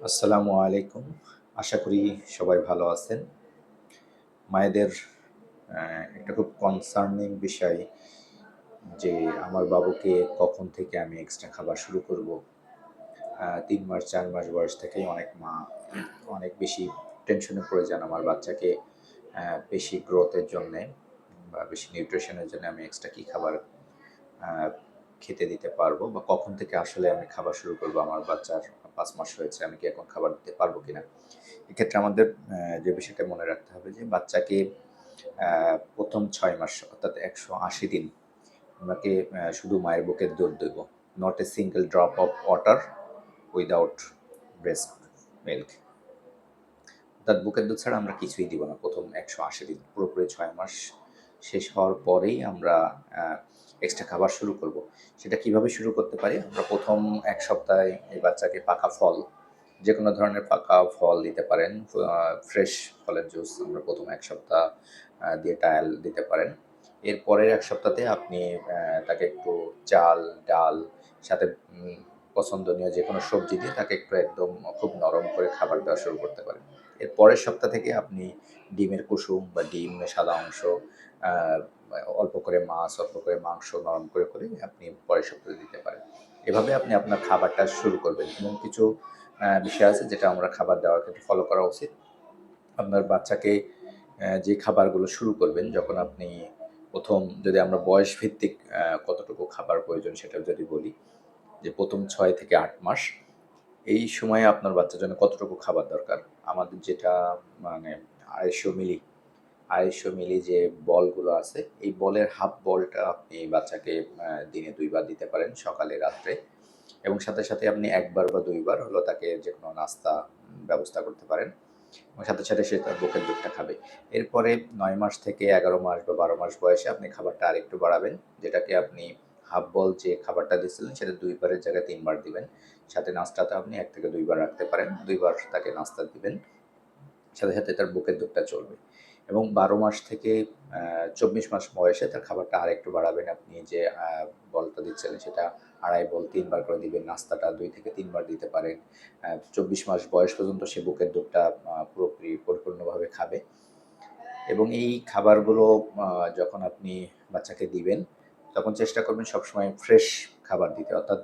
আসসালামু আলাইকুম। আশা করি সবাই ভালো আছেন। মায়েদের একটা খুব কনসার্নিং বিষয় যে আমার বাবুকে কখন থেকে আমি এক্সট্রা খাবার শুরু করব। তিন মাস, চার মাস বয়স থেকেই অনেক মা অনেক বেশি টেনশনে পড়ে যান আমার বাচ্চাকে বেশি গ্রোথের জন্যে বা বেশি নিউট্রিশনের জন্য আমি এক্সট্রা কী খাবার খেতে দিতে পারব বা কখন থেকে আসলে আমি খাবার শুরু করব আমার বাচ্চার পাঁচ মাস হয়েছে, আমি কি এখন খাবার দিতে পারব কিনা? এক্ষেত্রে আমাদের যে বিষয়টা মনে রাখতে হবে যে বাচ্চাকে প্রথম ছয় মাস, অর্থাৎ একশো আশি দিন আমাকে শুধু মায়ের বুকের দুধ দেবো not a single drop of water without breast milk অর্থাৎ বুকের দুধ ছাড়া আমরা কিছুই দিব না, প্রথম একশো আশি দিন, পুরোপুরি ছয় মাস শেষ হওয়ার পরেই আমরা এক্সট্রা খাবার শুরু করব। সেটা কীভাবে শুরু করতে পারি? আমরা প্রথম এক সপ্তাহে এই বাচ্চাকে পাকা ফল যে কোনো ধরনের পাকা ফল দিতে পারেন ফ্রেশ ফলের জুস আমরা প্রথম এক সপ্তাহ দিয়ে টায়াল দিতে পারেন। এরপরের এক সপ্তাহে আপনি তাকে একটু চাল, ডাল, সাথে পছন্দনীয় যে কোনো সবজি দিয়ে তাকে একটু একদম খুব নরম করে খাবার দেওয়া শুরু করতে পারেন। এর পরের সপ্তাহ থেকে আপনি ডিমের কুসুম বা ডিম সাদা অংশ অল্প করে মাছ, অল্প করে মাংস নরম করে করে আপনি পরের সপ্তাহে দিতে পারেন। এভাবে আপনি আপনার খাবারটা শুরু করবেন এবং কিছু বিষয় আছে যেটা আমরা খাবার দেওয়ার ক্ষেত্রে ফলো করা উচিত। আপনার বাচ্চাকে যে খাবারগুলো শুরু করবেন, যখন আপনি প্রথম যদি আমরা বয়স ভিত্তিক কতটুকু খাবার প্রয়োজন সেটা যদি বলি, যে প্রথম ছয় থেকে আট মাস, এই সময়ে আপনার বাচ্চার জন্য কতটুকু খাবার দরকার? আমাদের যেটা মানে আড়াইশো মিলি আড়াইশো মিলি যে বলগুলো আছে, এই বলের হাফ বলটা আপনি বাচ্চাকে দিনে দুইবার দিতে পারেন সকালে, রাত্রে। এবং সাথে সাথে আপনি একবার বা দুইবার হলো তাকে যে কোনো নাস্তা ব্যবস্থা করতে পারেন। এবং সাথে সাথে সে তার বুকের দুধটা খাবে। এরপরে নয় মাস থেকে এগারো মাস বা বারো মাস বয়সে আপনি খাবারটা আরেকটু বাড়াবেন, যেটাকে আপনি হাফ বল যে খাবারটা দিয়েছিলেন, সেটা দুইবারের জায়গায় তিনবার দিবেন। সাথে নাস্তাটা আপনি এক থেকে দুইবার রাখতে পারেন, দুইবার তাকে নাস্তা দিবেন। সাথে সাথে তার বুকের দুধটা চলবে। এবং বারো মাস থেকে চব্বিশ মাস বয়সে তার খাবারটা আর একটু বাড়াবেন আপনি যে বলটা দিচ্ছিলেন সেটা আড়াই বল তিনবার করে দিবেন, নাস্তাটা দুই থেকে তিনবার দিতে পারেন। চব্বিশ মাস বয়স পর্যন্ত সে বুকের দুধটা পুরোপুরি পরিপূর্ণভাবে খাবে। এবং এই খাবারগুলো যখন আপনি বাচ্চাকে দিবেন, তখন চেষ্টা করবেন সবসময় ফ্রেশ খাবার দিতে। অর্থাৎ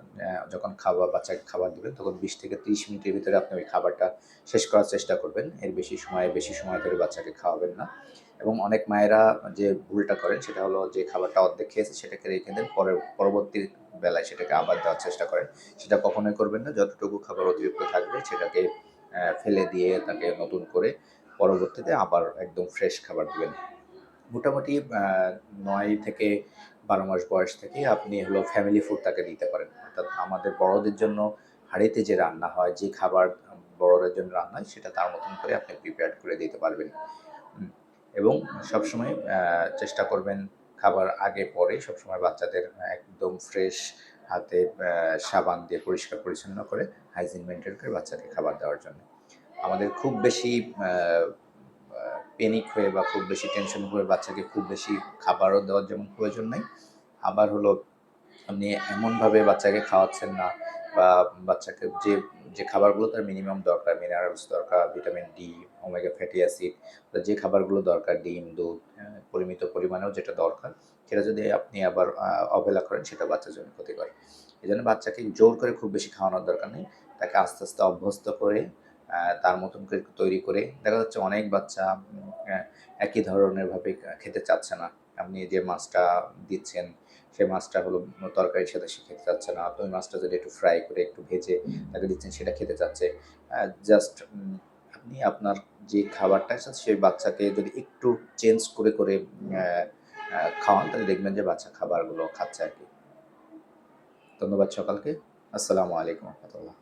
যখন খাবার বাচ্চাকে খাবার দিবেন, তখন বিশ থেকে ত্রিশ মিনিটের ভিতরে আপনি ওই খাবারটা শেষ করার চেষ্টা করবেন। এর বেশি সময় বেশি সময় ধরে বাচ্চাকে খাওয়াবেন না। এবং অনেক মায়েরা যে ভুলটা করেন, সেটা হলো যে খাবারটা অর্ধেক খেয়েছে, সেটাকে রেখে দেন পরে পরবর্তী বেলায় সেটাকে আবার দেওয়ার চেষ্টা করেন। সেটা কখনোই করবেন না। যতটুকু খাবার অতিরিক্ত থাকবে, সেটাকে ফেলে দিয়ে তাকে নতুন করে পরবর্তীতে আবার একদম ফ্রেশ খাবার দিবেন। মোটামুটি নয় থেকে বারো মাস বয়স থেকে আপনি হলো ফ্যামিলি ফুড তাকে দিতে পারেন। অর্থাৎ আমাদের বড়দের জন্য হাঁড়িতে যে রান্না হয়, যে খাবার বড়দের জন্য রান্না হয়, সেটা তার মতন করে আপনি প্রিপেয়ার করে দিতে পারবেন। এবং সবসময় চেষ্টা করবেন খাবার আগে পরে সবসময় বাচ্চাদের একদম ফ্রেশ হাতে সাবান দিয়ে পরিষ্কার পরিচ্ছন্ন করে হাইজিন মেনটেন করে বাচ্চাকে খাবার দেওয়ার জন্য। আমাদের খুব বেশি পেনিক হয়ে বা খুব বেশি টেনশন করে বাচ্চাকে খুব বেশি খাবারও দেওয়ার যেমন প্রয়োজন নাই। আবার হলো আপনি এমনভাবে বাচ্চাকে খাওয়াচ্ছেন না বা বাচ্চাকে যে যে খাবারগুলো তার মিনিমাম দরকার মিনারেলস দরকার vitamin D omega fatty acid যে খাবারগুলো দরকার, ডিম, দুধ পরিমিত পরিমাণেও যেটা দরকার, সেটা যদি আপনি আবার অবহেলা করেন, সেটা বাচ্চার জন্য ক্ষতিকর। এই জন্য বাচ্চাকে জোর করে খুব বেশি খাওয়ানোর দরকার নেই। তাকে আস্তে আস্তে অভ্যস্ত করে তার মতন করে তৈরি করে দেখা যাচ্ছে অনেক বাচ্চা একই ধরনের ভাবে খেতে চাচ্ছে না। আপনি যে মাছটা দিচ্ছেন সেই মাছটা হলো তরকারির সাথে সে খেতে চাচ্ছে না। আপনি মাছটা যদি একটু ফ্রাই করে একটু ভেজে তাকে দিচ্ছেন, সেটা খেতে চাচ্ছে। জাস্ট আপনি আপনার যে খাবারটা আছে, সেই বাচ্চাকে যদি একটু চেঞ্জ করে করে খাওয়ান, তাহলে দেখবেন যে বাচ্চা খাবারগুলো খাচ্ছে আর কি। ধন্যবাদ সকালকে। আসসালামু আলাইকুম রহমতুল্লাহ।